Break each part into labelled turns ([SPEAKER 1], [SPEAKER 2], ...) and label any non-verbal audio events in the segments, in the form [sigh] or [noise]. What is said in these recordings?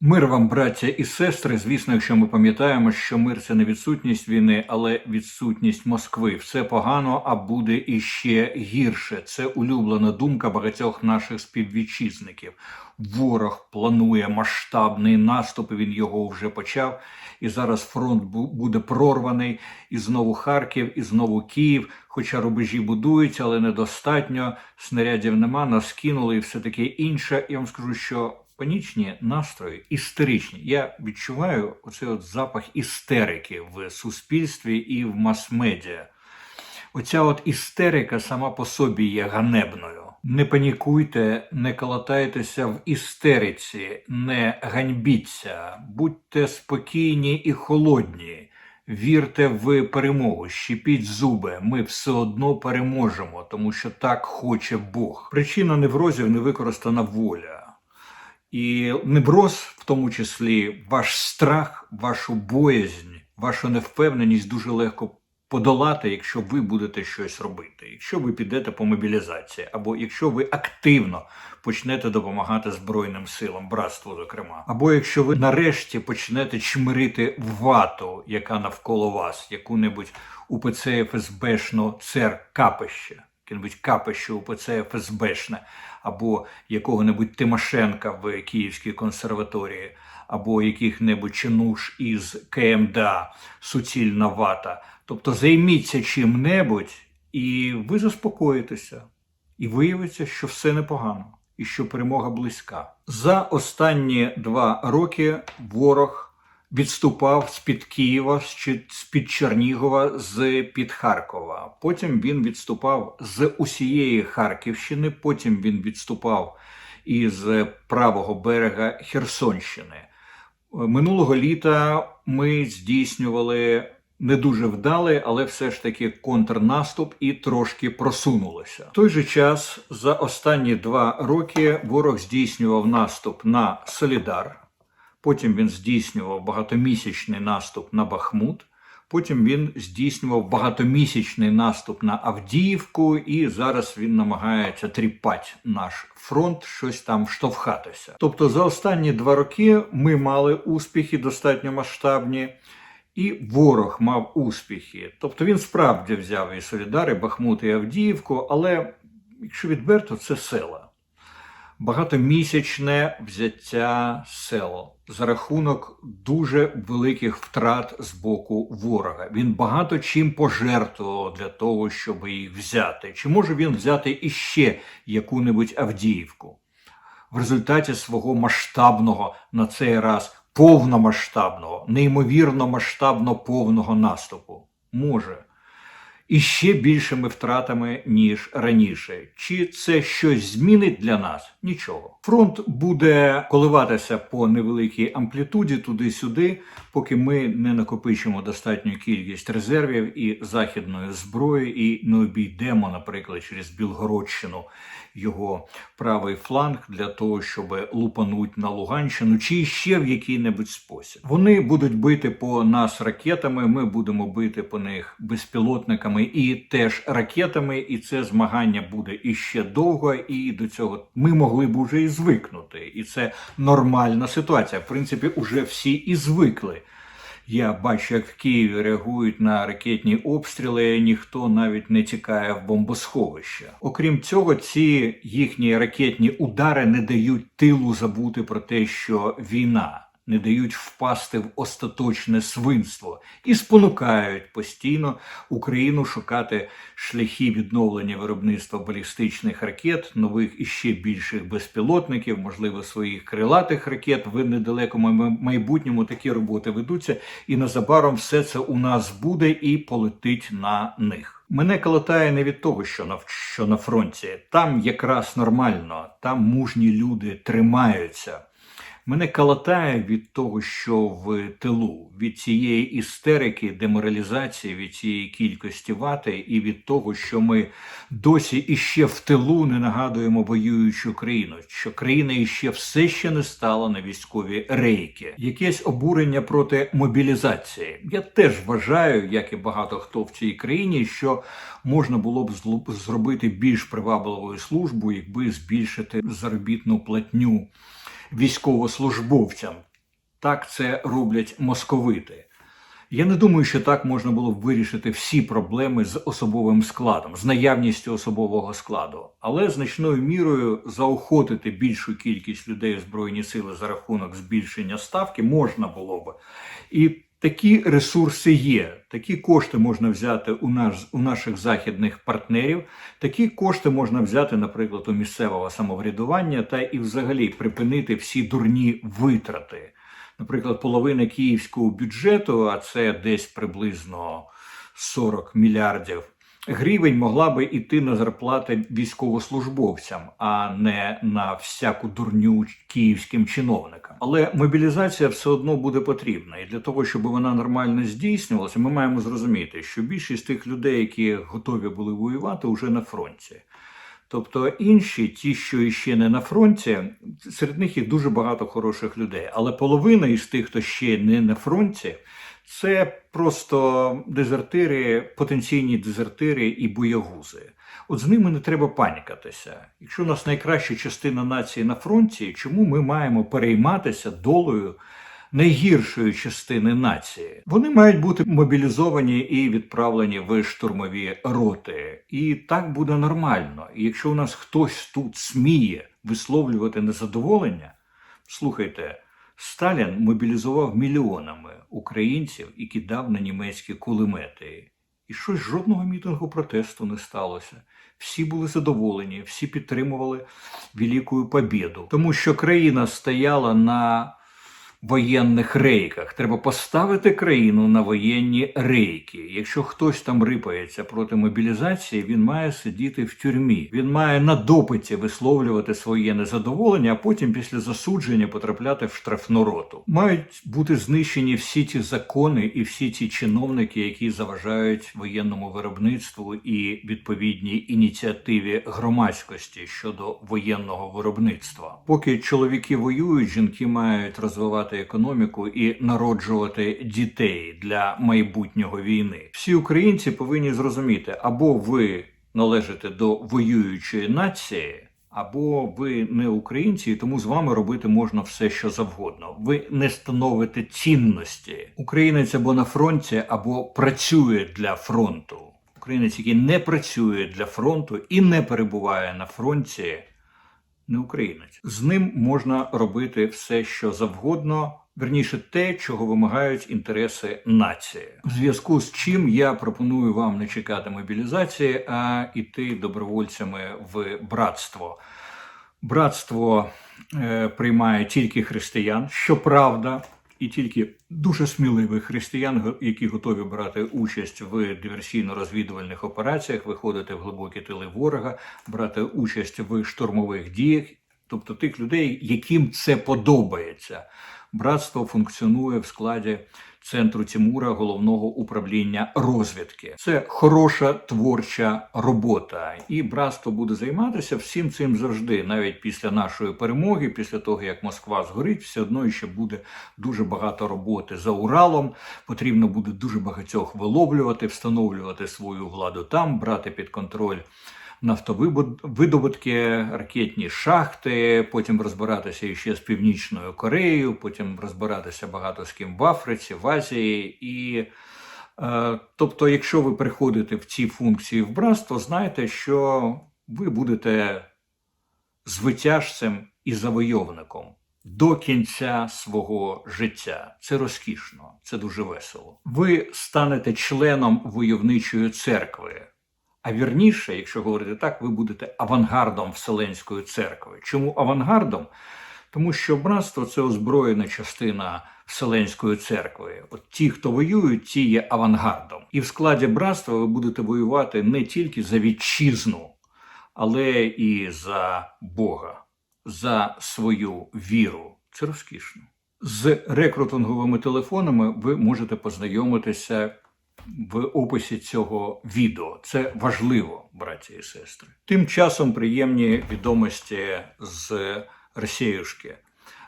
[SPEAKER 1] Мир вам, браття і сестри. Звісно, якщо ми пам'ятаємо, що мир це не відсутність війни, але відсутність Москви. Все погано, а буде іще гірше. Це улюблена думка багатьох наших співвітчизників. Ворог планує масштабний наступ. Він його вже почав. І зараз фронт буде прорваний. І знову Харків, і знову Київ. Хоча рубежі будуються, але недостатньо. Снарядів нема, нас кинули і все таке інше. Я вам скажу, що панічні настрої істеричні. Я відчуваю оцей от запах істерики в суспільстві і в мас-медіа. Оця от істерика сама по собі є ганебною. Не панікуйте, не калатайтеся в істериці, не ганьбіться, будьте спокійні і холодні. Вірте в перемогу, щепіть зуби. Ми все одно переможемо, тому що так хоче Бог. Причина неврозів невикористана воля. І невроз, в тому числі ваш страх, вашу боязнь, вашу невпевненість дуже легко подолати, якщо ви будете щось робити, якщо ви підете по мобілізації, або якщо ви активно почнете допомагати Збройним силам, братству, зокрема, або якщо ви нарешті почнете чмирити вату, яка навколо вас, яку-небудь УПЦ ФСБшну цер капище, яке-небудь капище УПЦ ФСБшне, або якого-небудь Тимошенка в Київській консерваторії, або яких-небудь чинуш із КМДА, суцільна вата. Тобто займіться чим-небудь, і ви заспокоїтеся, і виявиться, що все непогано, і що перемога близька. За останні два роки ворог відступав з-під Києва, з- з-під Чернігова, з-під Харкова. Потім він відступав з усієї Харківщини, потім він відступав із правого берега Херсонщини. Минулого літа ми здійснювали не дуже вдалий, але все ж таки контрнаступ і трошки просунулося. В той же час за останні два роки ворог здійснював наступ на Солідар. Потім він здійснював багатомісячний наступ на Бахмут. Потім він здійснював багатомісячний наступ на Авдіївку, і зараз він намагається тріпати наш фронт, щось там штовхатися. Тобто, за останні два роки ми мали успіхи достатньо масштабні, і ворог мав успіхи. Тобто він справді взяв і Солідар, і Бахмут, і Авдіївку, але якщо відверто, це села багатомісячне взяття сел за рахунок дуже великих втрат з боку ворога. Він багато чим пожертвував для того, щоб їх взяти. Чи може він взяти іще яку-небудь Авдіївку? В результаті свого масштабного на цей раз повномасштабного, неймовірно масштабно повного наступу може і ще більшими втратами, ніж раніше. Чи це щось змінить для нас? Нічого. Фронт буде коливатися по невеликій амплітуді туди-сюди, поки ми не накопичимо достатню кількість резервів і західної зброї, і не обійдемо, наприклад, через Білгородщину його правий фланг для того, щоб лупануть на Луганщину, чи ще в який-небудь спосіб. Вони будуть бити по нас ракетами. Ми будемо бити по них безпілотниками і теж ракетами. І це змагання буде іще довго. І до цього ми могли б уже і звикнути. І це нормальна ситуація. В принципі, уже всі і звикли. Я бачу, як в Києві реагують на ракетні обстріли. Ніхто навіть не тікає в бомбосховища. Окрім цього, ці їхні ракетні удари не дають тилу забути про те, що війна. Не дають впасти в остаточне свинство і спонукають постійно Україну шукати шляхи відновлення виробництва балістичних ракет, нових і ще більших безпілотників, можливо, своїх крилатих ракет. В недалекому май- майбутньому такі роботи ведуться, і незабаром все це у нас буде і полетить на них. Мене калатає не від того, що на, що на фронті. Там якраз нормально, там мужні люди тримаються. Мене калатає від того, що в тилу, від цієї істерики, деморалізації, від цієї кількості вати, і від того, що ми досі іще в тилу не нагадуємо воюючу країну, що країна іще все ще не стала на військові рейки. Якесь обурення проти мобілізації. Я теж вважаю, як і багато хто в цій країні, що можна було б зробити більш привабливою службу, якби збільшити заробітну платню військовослужбовцям. Так це роблять московити. Я не думаю, що так можна було б вирішити всі проблеми з особовим складом, з наявністю особового складу, але значною мірою заохотити більшу кількість людей в збройні сили за рахунок збільшення ставки можна було б. І такі ресурси є. Такі кошти можна взяти у наш у наших західних партнерів. Такі кошти можна взяти, наприклад, у місцевого самоврядування та і взагалі припинити всі дурні витрати. Наприклад, половина київського бюджету, а це десь приблизно 40 мільярдів гривень, могла би йти на зарплати військовослужбовцям, а не на всяку дурню київським чиновникам. Але мобілізація все одно буде потрібна, і для того, щоб вона нормально здійснювалася, ми маємо зрозуміти, що більшість тих людей, які готові були воювати, вже на фронті. Тобто інші, ті, що ще не на фронті, серед них є дуже багато хороших людей. Але половина із тих, хто ще не на фронті, це просто дезертири, потенційні дезертири і боягузи. От з ними не треба панікатися. Якщо у нас найкраща частина нації на фронті, чому ми маємо перейматися долею? Найгіршої частини нації. Вони мають бути мобілізовані і відправлені в штурмові роти. І так буде нормально. І якщо у нас хтось тут сміє висловлювати незадоволення, слухайте. Сталін мобілізував мільйонами українців і кидав на німецькі кулемети. І щось жодного мітингу протесту не сталося. Всі були задоволені, всі підтримували Велику Побєду, тому що країна стояла на воєнних рейках. Треба поставити країну на воєнні рейки. Якщо хтось там рипається проти мобілізації, він має сидіти в тюрмі. Він має на допиті висловлювати своє незадоволення, а потім після засудження потрапляти в штрафну роту. Мають бути знищені всі ті закони і всі ті чиновники, які заважають воєнному виробництву і відповідній ініціативі громадськості щодо воєнного виробництва. Поки чоловіки воюють, жінки мають розвивати економіку і народжувати дітей для майбутнього війни. Всі українці повинні зрозуміти, або ви належите до воюючої нації. Або ви не українці, і тому з вами робити можна все, що завгодно. Ви не становите цінності. Українець або на фронті, або працює для фронту. Українець, який не працює для фронту і не перебуває на фронті, не українець. З ним можна робити все, що завгодно, верніше те, чого вимагають інтереси нації. В зв'язку з чим я пропоную вам не чекати мобілізації, а йти добровольцями в братство. Братство е, приймає тільки християн, щоправда, і тільки дуже сміливих християн, які готові брати участь в диверсійно-розвідувальних операціях, виходити в глибокі тили ворога, брати участь в штурмових діях, тобто тих людей, яким це подобається. Братство функціонує в складі центру Тимура головного управління розвідки. Це хороша творча робота, і братство буде займатися всім цим завжди, навіть після нашої перемоги, після того як Москва згорить, все одно ще буде дуже багато роботи за Уралом. Потрібно буде дуже багатьох виловлювати, встановлювати свою владу там, брати під контроль нафтовидобутки, ракетні шахти, потім розбиратися ще з Північною Кореєю, потім розбиратися багато з ким в Африці, в Азії. І, е, Тобто, якщо ви приходите в ці функції в братство, знайте, що ви будете звитяжцем і завойовником. До кінця свого життя це розкішно, це дуже весело. Ви станете членом войовничої церкви. А вірніше, якщо говорити так, ви будете авангардом Вселенської церкви. Чому авангардом? Тому що братство це озброєна частина Вселенської церкви. От ті, хто воюють, ті є авангардом. І в складі братства ви будете воювати не тільки за вітчизну, але і за Бога, за свою віру. Це розкішно. З рекрутинговими телефонами ви можете познайомитися в описі цього відео. Це важливо, браті і сестри. Тим часом приємні відомості з Росіюшки.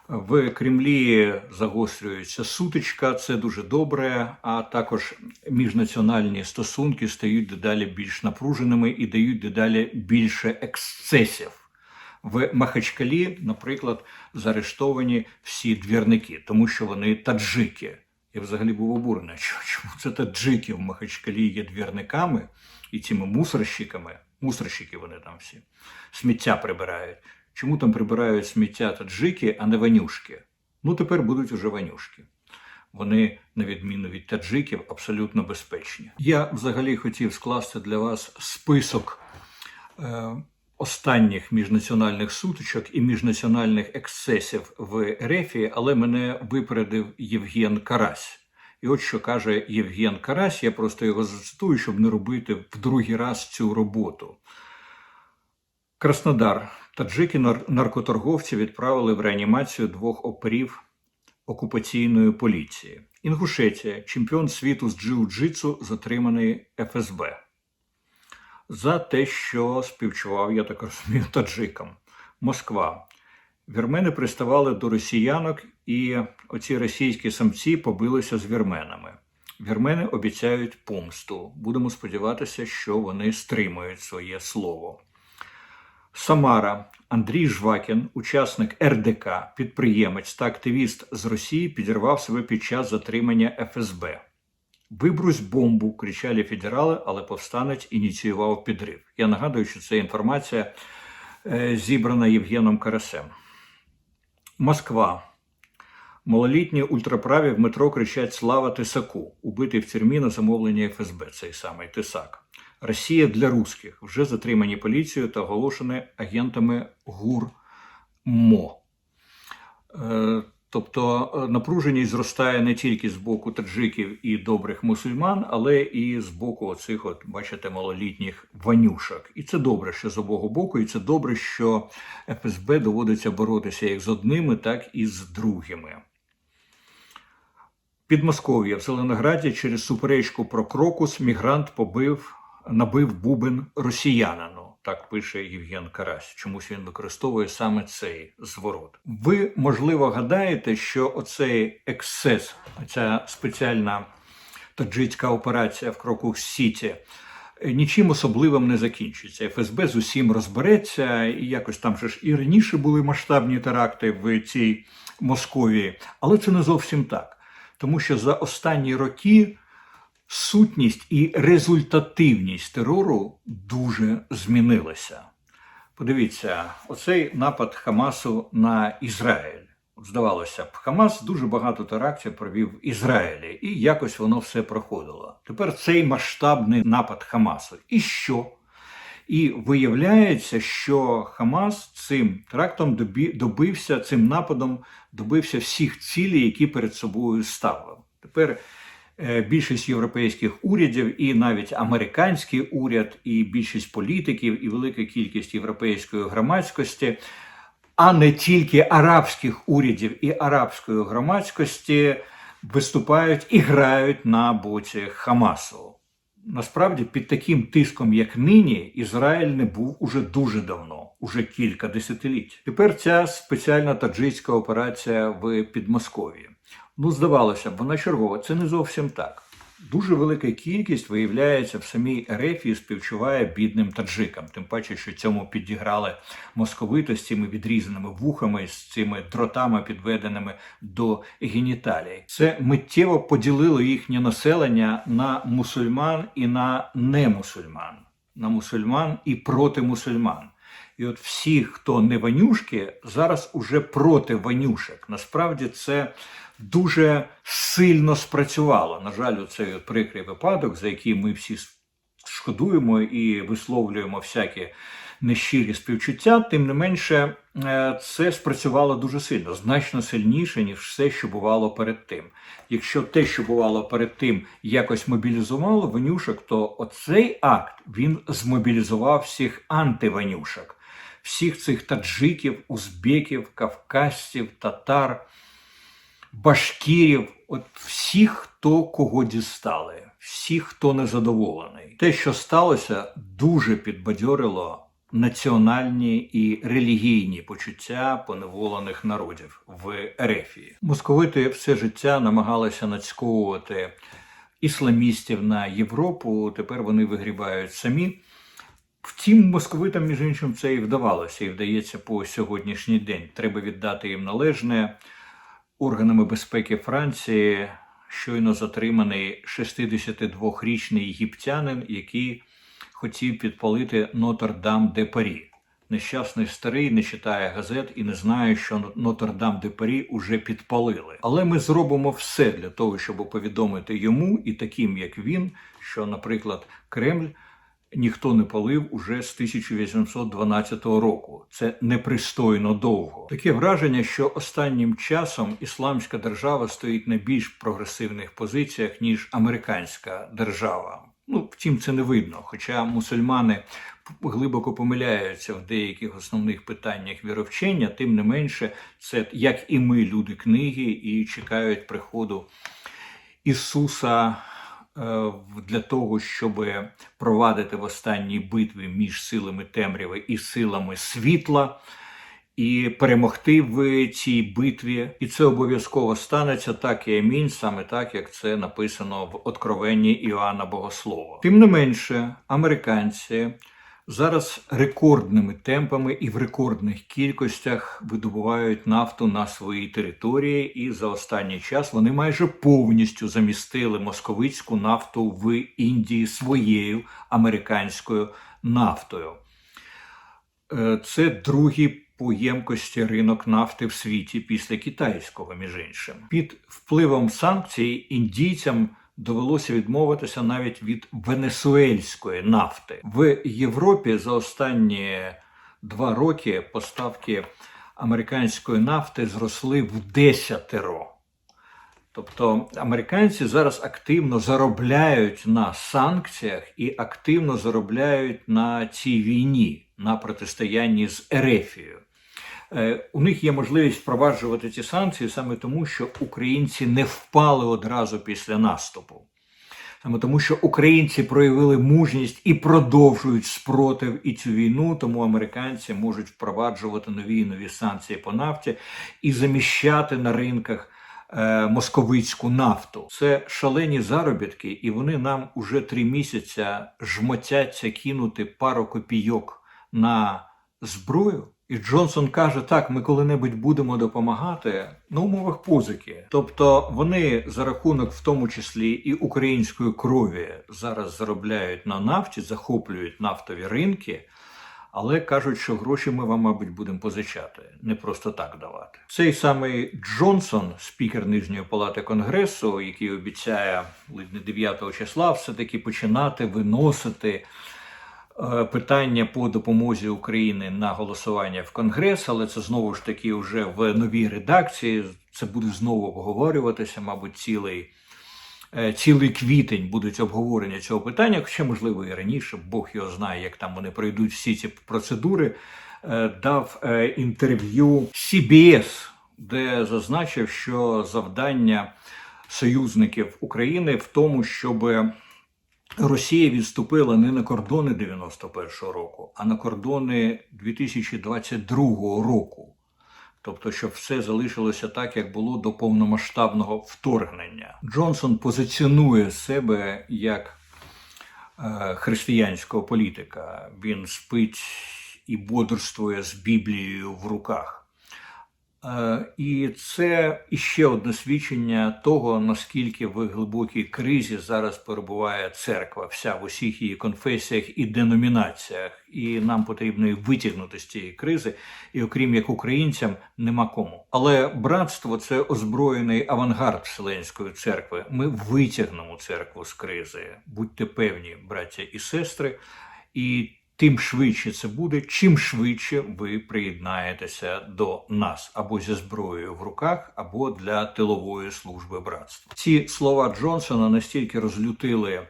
[SPEAKER 1] В Кремлі загострюється сутичка, це дуже добре. А також міжнаціональні стосунки стають дедалі більш напруженими і дають дедалі більше ексцесів. В Махачкалі, наприклад, заарештовані всі двірники, тому що вони таджики. Я взагалі був обурений. Чо- Чому це таджики в Махачкалі є двірниками і цими мусорщиками? Мусорщики вони там всі сміття прибирають. Чому там прибирають сміття таджики, а не ванюшки? Ну, тепер будуть уже ванюшки. Вони, на відміну від таджиків, абсолютно безпечні. Я взагалі хотів скласти для вас список е, останніх міжнаціональних сутичок і міжнаціональних ексцесів в Ерефії, але мене випередив Євген Карась. І от що каже Євген Карась, я просто його зацитую, щоб не робити в другий раз цю роботу. Краснодар. Таджики нар- наркоторговці відправили в реанімацію двох оперів окупаційної поліції. Інгушетія, чемпіон світу з джиу-джитсу, затриманий ФСБ. За те, що співчував, я так розумію, [laughs] таджикам. Москва. Вірмени приставали до росіянок, і оці російські самці побилися з вірменами. Вірмени обіцяють помсту. Будемо сподіватися, що вони стримують своє слово. Самара Андрій Жвакін, учасник РДК, підприємець та активіст з Росії, підірвав себе під час затримання ФСБ. Вибрусь бомбу, кричали федерали, але повстанець ініціював підрив. Я нагадую, що це інформація е, зібрана Євгеном Карасем. Москва. Малолітні ультраправі в метро кричать Слава Тисаку, убитий в тюрмі на замовлення ФСБ, цей самий Тисак. Росія для русських вже затримані поліцією та оголошені агентами ГУР МО. Тобто е, напруженість зростає не тільки з боку таджиків і добрих мусульман, але і з боку оцих, от бачите, малолітніх ванюшок. І це добре, що з обох боку, і це добре, що ФСБ доводиться боротися як з одними, так і з другими. Підмосков'я в Зеленограді через суперечку про крокус мігрант побив, набив бубен росіянину. Так пише Євген Карась. Чомусь він використовує саме цей зворот. Ви, можливо, гадаєте, що оцей ексцес, ця спеціальна таджицька операція в Крокус Сіті, нічим особливим не закінчиться. ФСБ з усім розбереться, і якось там же ж і раніше були масштабні теракти в цій Московії, але це не зовсім так. Тому що за останні роки сутність і результативність терору дуже змінилася. Подивіться, оцей напад Хамасу на Ізраїль. Здавалося б, Хамас дуже багато терактів провів в Ізраїлі, і якось воно все проходило. Тепер цей масштабний напад Хамасу. І що? І виявляється, що Хамас цим терактом добився, цим нападом добився всіх цілей, які перед собою ставив. Тепер більшість європейських урядів, і навіть американський уряд, і більшість політиків, і велика кількість європейської громадськості, а не тільки арабських урядів і арабської громадськості виступають і грають на боці Хамасу. Насправді, під таким тиском, як нині, Ізраїль не був уже дуже давно, уже кілька десятиліть. Тепер ця спеціальна таджицька операція в Підмосков'ї. Ну, здавалося б, вона чергова. Це не зовсім так. Дуже велика кількість виявляється в самій Ерефії співчуває бідним таджикам. Тим паче, що цьому підіграли московити з цими відрізаними вухами, з цими дротами, підведеними до геніталій. Це миттєво поділило їхнє населення на мусульман і на немусульман, на мусульман і проти мусульман. І от всі, хто не ванюшки, зараз уже проти ванюшек. Насправді це дуже сильно спрацювало. На жаль, цей прикрий випадок, за який ми всі шкодуємо і висловлюємо всякі нещирі співчуття, тим не менше, е, це спрацювало дуже сильно, значно сильніше, ніж все, що бувало перед тим. Якщо те, що бувало перед тим, якось мобілізувало ванюшок, то оцей акт він змобілізував всіх антиванюшок, всіх цих таджиків, узбеків, кавказців, татар башкірів, от всіх, хто кого дістали, всіх, хто незадоволений. Те, що сталося, дуже підбадьорило національні і релігійні почуття поневолених народів в Ерефії. Московити все життя намагалися нацьковувати ісламістів на Європу. Тепер вони вигрібають самі. Втім, московитам, між іншим, це і вдавалося, і вдається по сьогоднішній день. Треба віддати їм належне. Органами безпеки Франції щойно затриманий 62-річний єгиптянин, який хотів підпалити Нотр-Дам де Парі. Нещасний старий не читає газет і не знає, що Нотр-Дам де Парі уже підпалили. Але ми зробимо все для того, щоб повідомити йому і таким, як він, що, наприклад, Кремль ніхто не палив уже з 1812 року. Це непристойно довго. Таке враження, що останнім часом ісламська держава стоїть на більш прогресивних позиціях ніж американська держава. Ну, втім, це не видно. Хоча мусульмани глибоко помиляються в деяких основних питаннях віровчення, тим не менше, це як і ми, люди книги, і чекають приходу Ісуса для того, щоб провадити в останній битві між силами темряви і силами світла. І перемогти в цій битві, і це обов'язково станеться так і амінь, саме так, як це написано в Откровенні Іоанна Богослова. Тим не менше, американці зараз рекордними темпами і в рекордних кількостях видобувають нафту на своїй території, і за останній час вони майже повністю замістили московицьку нафту в Індії своєю американською нафтою. Е, Це другий по ємкості ринок нафти в світі після китайського, між іншим. Під впливом санкцій індійцям довелося відмовитися навіть від венесуельської нафти. В Європі за останні два роки поставки американської нафти зросли в десятеро. Тобто американці зараз активно заробляють на санкціях і активно заробляють на цій війні, на протистоянні з Ерефією. Е, У них є можливість впроваджувати ці санкції саме тому, що українці не впали одразу після наступу. Саме тому, що українці проявили мужність і продовжують спротив і цю війну, тому американці можуть впроваджувати нові і нові санкції по нафті і заміщати на ринках е, московицьку нафту. Це шалені заробітки, і вони нам уже три місяці жмотяться кинути пару копійок на зброю. І Джонсон каже: так, ми коли-небудь будемо допомагати на умовах позики. Тобто вони за рахунок, в тому числі і української крові, зараз заробляють на нафті, захоплюють нафтові ринки. Але кажуть, що гроші ми вам, мабуть, будемо позичати, не просто так давати. Цей самий Джонсон, спікер Нижньої палати Конгресу, який обіцяє ледь не 9 числа, все-таки починати виносити питання по допомозі України на голосування в Конгрес, але це знову ж таки вже в новій редакції. Це буде знову обговорюватися, мабуть, цілий. е, Цілий квітень будуть обговорення цього питання, хоча, можливо, і раніше, Бог його знає, як там вони пройдуть всі ці процедури. Е, Дав е, інтерв'ю CBS, де зазначив, що завдання союзників України в тому, щоб Росія відступила не на кордони 91-го року, а на кордони 2022 року. Тобто, щоб все залишилося так, як було до повномасштабного вторгнення. Джонсон позиціонує себе як е, християнського політика. Він спить і бодрствує з Біблією в руках. Е, І це іще одне свідчення того, наскільки в глибокій кризі зараз перебуває церква, вся в усіх її конфесіях і деномінаціях. І нам потрібно їх витягнути з цієї кризи. І окрім як українцям, нема кому. Але братство це озброєний авангард Вселенської церкви. Ми витягнемо церкву з кризи. Будьте певні, браття і сестри. І тим швидше це буде, чим швидше ви приєднаєтеся до нас або зі зброєю в руках, або для тилової служби братства. Ці слова Джонсона настільки розлютили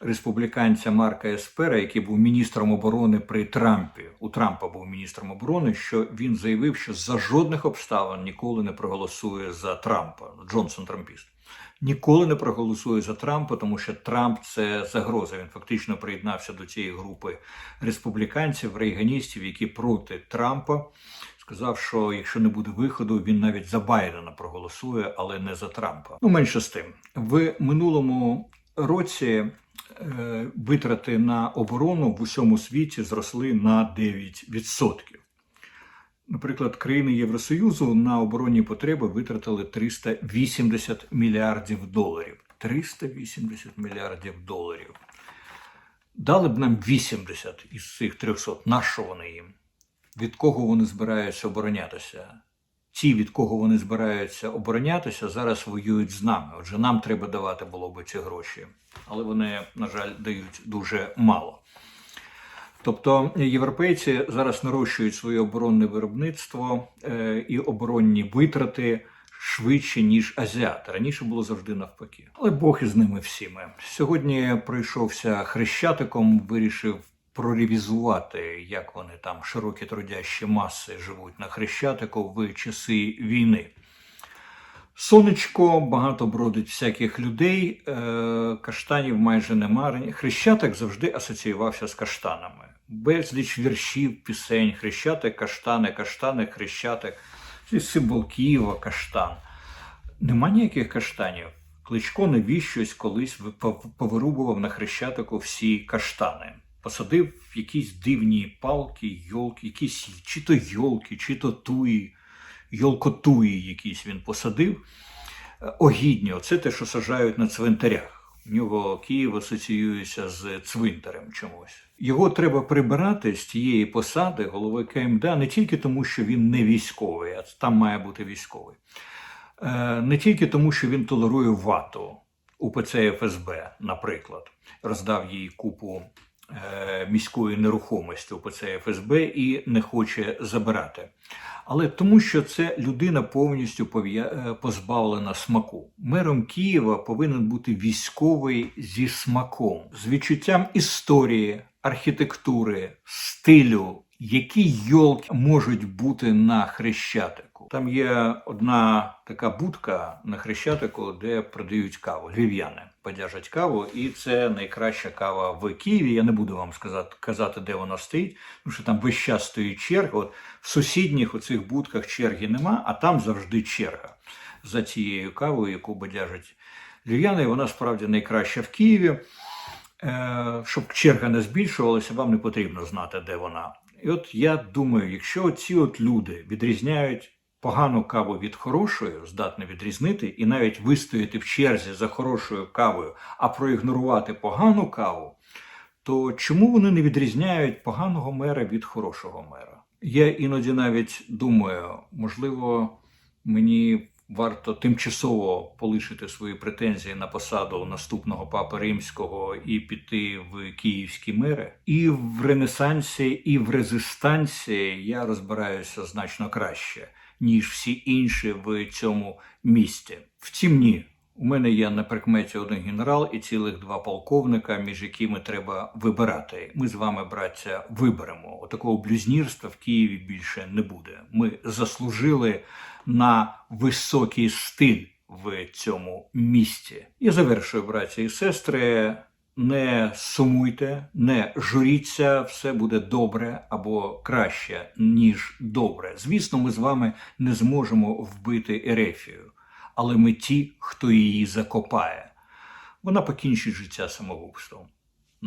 [SPEAKER 1] республіканця Марка Еспера, який був міністром оборони при Трампі. У Трампа був міністром оборони, що він заявив, що за жодних обставин ніколи не проголосує за Трампа. Джонсон Трампіст. Ніколи не проголосує за Трампа, тому що Трамп це загроза. Він фактично приєднався до цієї групи республіканців, рейганістів, які проти Трампа. Сказав, що якщо не буде виходу, він навіть за Байдена проголосує, але не за Трампа. Ну менше з тим, в минулому році витрати на оборону в усьому світі зросли на 9%. Наприклад, країни Євросоюзу на оборонні потреби витратили 380 мільярдів доларів. 380 мільярдів доларів. Дали б нам 80 із цих 300. На що вони їм? Від кого вони збираються оборонятися? Ті, від кого вони збираються оборонятися, зараз воюють з нами. Отже, нам треба давати було би ці гроші. Але вони, на жаль, дають дуже мало. Тобто європейці зараз нарощують своє оборонне виробництво е, і оборонні витрати швидше, ніж азіати. Раніше було завжди навпаки. Але Бог із ними всіми. Сьогодні пройшовся хрещатиком, вирішив проревізувати, як вони там широкі трудящі маси живуть на хрещатику в часи війни. Сонечко, багато бродить всяких людей, е, каштанів майже нема. Хрещатик завжди асоціювався з каштанами. Безліч віршів, пісень, хрещатик, каштани, каштани, хрещатик. Символ Києва, каштан. Нема ніяких каштанів. Кличко навіщось колись повирубував на хрещатику всі каштани. Посадив якісь дивні палки, йолки, якісь чи то йолки, чи то туї, йолкотуї якісь він посадив. Е, Огідні, оце те, що сажають на цвинтарях. В нього Київ асоціюється з цвинтарем чомусь. Його треба прибирати з тієї посади голови КМДА не тільки тому, що він не військовий, а там має бути військовий. Е, Не тільки тому, що він толерує вату УПЦ ФСБ, наприклад, роздав їй купу міської нерухомості УПЦ ФСБ і не хоче забирати. Але тому, що це людина повністю е, позбавлена смаку. Мером Києва повинен бути військовий зі смаком, з відчуттям історії, архітектури, стилю, які йолки можуть бути на хрещатику. Там є одна така будка на хрещатику, де продають каву. Львів'яни подяжать каву, і це найкраща кава в Києві. Я не буду вам сказати, казати, де вона стоїть, тому що там весь час стоїть черга. От в сусідніх оцих будках черги нема, а там завжди черга за цією кавою, яку бодяжать львів'яни. Вона справді найкраща в Києві. Е, щоб черга не збільшувалася, вам не потрібно знати, де вона. І от я думаю, якщо ці от люди відрізняють погану каву від хорошої, здатні відрізнити, і навіть вистояти в черзі за хорошою кавою, а проігнорувати погану каву, то чому вони не відрізняють поганого мера від хорошого мера? Я іноді навіть думаю, можливо, мені варто тимчасово полишити свої претензії на посаду наступного папи римського і піти в київські мери. І в Ренесансі, і в резистансі я розбираюся значно краще, ніж всі інші в цьому місті. Втім, ні. У мене є на прикметі один генерал і цілих два полковника, між якими треба вибирати. Ми з вами, браття, виберемо. Отакого блюзнірства в Києві більше не буде. Ми заслужили на високий стиль в цьому місті. І завершую, браті і сестри. Не сумуйте, не журіться, все буде добре або краще, ніж добре. Звісно, ми з вами не зможемо вбити Ерефію, але ми ті, хто її закопає. Вона покінчить життя самогубством.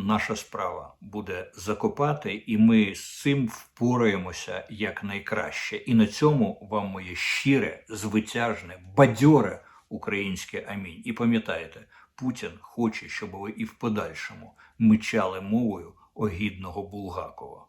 [SPEAKER 1] Наша справа буде закопати, і ми з цим впораємося якнайкраще. І на цьому вам моє щире, звитяжне, бадьоре українське амінь. І пам'ятайте, Путін хоче, щоб ви і в подальшому мичали мовою огідного Булгакова.